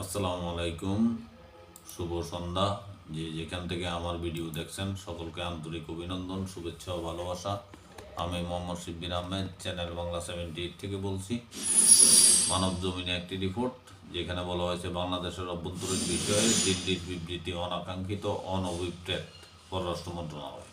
আসসালামু আলাইকুম শুভ সন্ধ্যা। যে যেখান থেকে আমার ভিডিও দেখছেন, সকলকে আন্তরিক অভিনন্দন, শুভেচ্ছা ও ভালোবাসা। আমি Mohammad Shibbir Ahmed, channel Bangla seventy eight থেকে বলছি। মানব জমিনে একটি রিপোর্ট যেখানে বলা হয়েছে, বাংলাদেশের অভ্যন্তরীণ বিষয়ে দিল্লির বিবৃতি অনাকাঙ্ক্ষিত, অনভিপ্রেত পররাষ্ট্র মন্ত্রণালয়।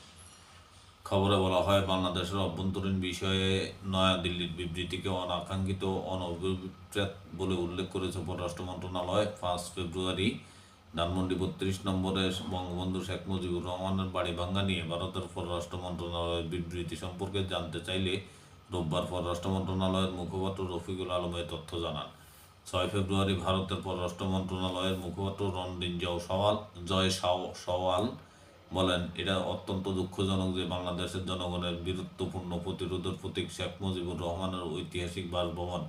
খবরে বলা হয়, বাংলাদেশের অভ্যন্তরীণ বিষয়ে নয়াদিল্লির বিবৃতিকে অনাকাঙ্ক্ষিত অনভিপ্রেত বলে উল্লেখ করেছে পররাষ্ট্র মন্ত্রণালয়। পাঁচ ফেব্রুয়ারি, ধানমন্ডি বত্রিশ নম্বরে বঙ্গবন্ধু শেখ মুজিবুর রহমানের বাড়ি ভাঙ্গা নিয়ে ভারতের পররাষ্ট্র মন্ত্রণালয়ের বিবৃতি সম্পর্কে জানতে চাইলে রোববার পররাষ্ট্র মন্ত্রণালয়ের মুখপাত্র রফিকুল আলম এই তথ্য জানান। ছয় ফেব্রুয়ারি, ভারতের পররাষ্ট্র মন্ত্রণালয়ের মুখপাত্র রণদিন জয় সওয়াল জয় সাও- সওয়াল বলেন, এটা অত্যন্ত দুঃখজনক যে বাংলাদেশের জনগণের বীরত্বপূর্ণ প্রতিরোধের প্রতীক শেখ মুজিবুর রহমানের ঐতিহাসিক বাসভবন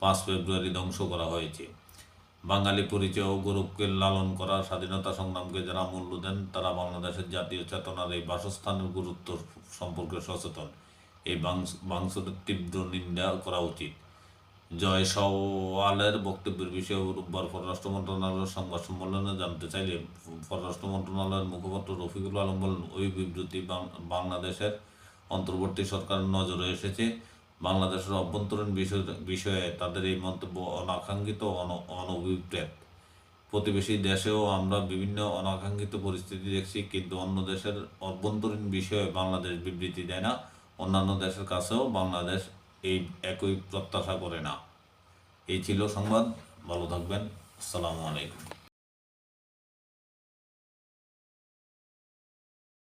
পাঁচ ফেব্রুয়ারি ধ্বংস করা হয়েছে। বাঙালি পরিচয় ও গৌরবকে লালন করা স্বাধীনতা সংগ্রামকে যারা মূল্য দেন, তারা বাংলাদেশের জাতীয় চেতনার এই বাসস্থানের গুরুত্ব সম্পর্কে সচেতন। এই বাংস- তীব্র নিন্দা করা উচিত। জয় সওয়ালের বক্তব্যের বিষয়ে রোববার পররাষ্ট্র মন্ত্রণালয়ের সংবাদ সম্মেলনে জানতে চাইলে পররাষ্ট্র মন্ত্রণালয়ের মুখপাত্র রফিকুল আলম বলেন, ওই বিবৃতি বাংলাদেশের অন্তর্বর্তী সরকারের নজরে এসেছে। বাংলাদেশের অভ্যন্তরীণ বিষয় তাদের এই মন্তব্য অনাকাঙ্ক্ষিত অন- অনভিপ্রেত। প্রতিবেশী দেশেও আমরা বিভিন্ন অনাকাঙ্ক্ষিত পরিস্থিতি দেখছি, কিন্তু অন্য দেশের অভ্যন্তরীণ বিষয়ে বাংলাদেশ বিবৃতি দেয় না। অন্যান্য দেশের কাছেও বাংলাদেশ এই একই প্রত্যাশা করে না। এই ছিল সংবাদ ভালো থাকবেন। আসসালামু আলাইকুম।